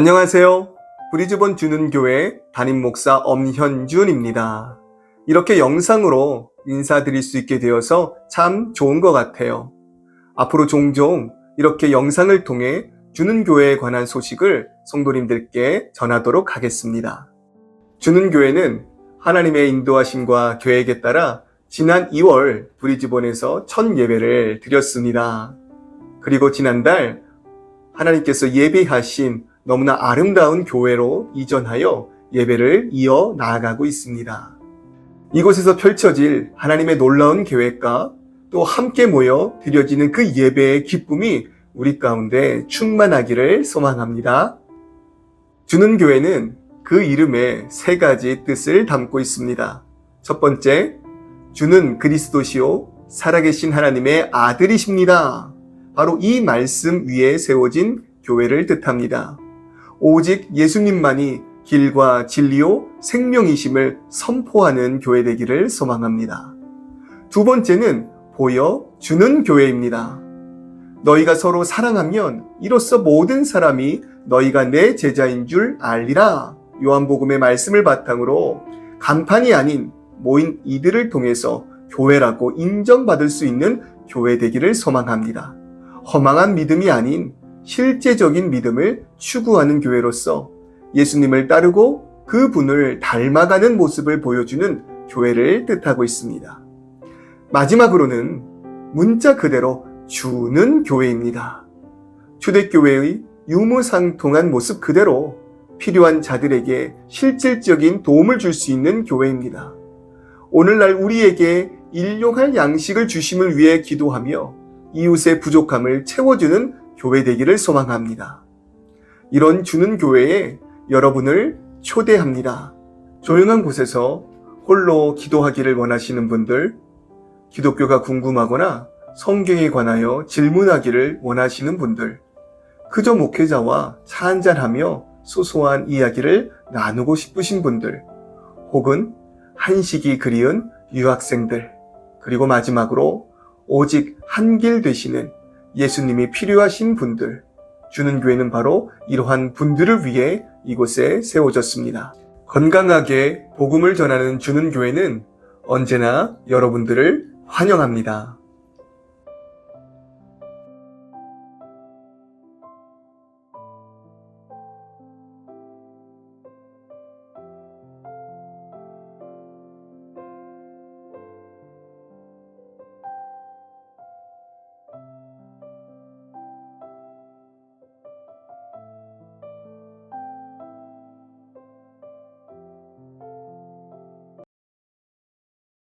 안녕하세요. 브리즈번 주는 교회 담임 목사 엄현준입니다. 이렇게 영상으로 인사드릴 수 있게 되어서 참 좋은 것 같아요. 앞으로 종종 이렇게 영상을 통해 주는 교회에 관한 소식을 성도님들께 전하도록 하겠습니다. 주는 교회는 하나님의 인도하심과 계획에 따라 지난 2월 브리즈번에서 첫 예배를 드렸습니다. 그리고 지난달 하나님께서 예배하신 너무나 아름다운 교회로 이전하여 예배를 이어 나아가고 있습니다. 이곳에서 펼쳐질 하나님의 놀라운 계획과 또 함께 모여 드려지는 그 예배의 기쁨이 우리 가운데 충만하기를 소망합니다. 주는 교회는 그 이름에 세 가지 뜻을 담고 있습니다. 첫 번째, 주는 그리스도시요 살아계신 하나님의 아들이십니다. 바로 이 말씀 위에 세워진 교회를 뜻합니다. 오직 예수님만이 길과 진리요 생명이심을 선포하는 교회 되기를 소망합니다. 두 번째는 보여 주는 교회입니다. 너희가 서로 사랑하면 이로써 모든 사람이 너희가 내 제자인 줄 알리라. 요한복음의 말씀을 바탕으로 간판이 아닌 모인 이들을 통해서 교회라고 인정받을 수 있는 교회 되기를 소망합니다. 허망한 믿음이 아닌 실제적인 믿음을 추구하는 교회로서 예수님을 따르고 그 분을 닮아가는 모습을 보여주는 교회를 뜻하고 있습니다. 마지막으로는 문자 그대로 주는 교회입니다. 초대교회의 유무상통한 모습 그대로 필요한 자들에게 실질적인 도움을 줄 수 있는 교회입니다. 오늘날 우리에게 일용할 양식을 주심을 위해 기도하며 이웃의 부족함을 채워주는 교회 되기를 소망합니다. 이런 주는 교회에 여러분을 초대합니다. 조용한 곳에서 홀로 기도하기를 원하시는 분들, 기독교가 궁금하거나 성경에 관하여 질문하기를 원하시는 분들, 그저 목회자와 차 한잔하며 소소한 이야기를 나누고 싶으신 분들, 혹은 한식이 그리운 유학생들, 그리고 마지막으로 오직 한 길 되시는 예수님이 필요하신 분들, 주는 교회는 바로 이러한 분들을 위해 이곳에 세워졌습니다. 건강하게 복음을 전하는 주는 교회는 언제나 여러분들을 환영합니다.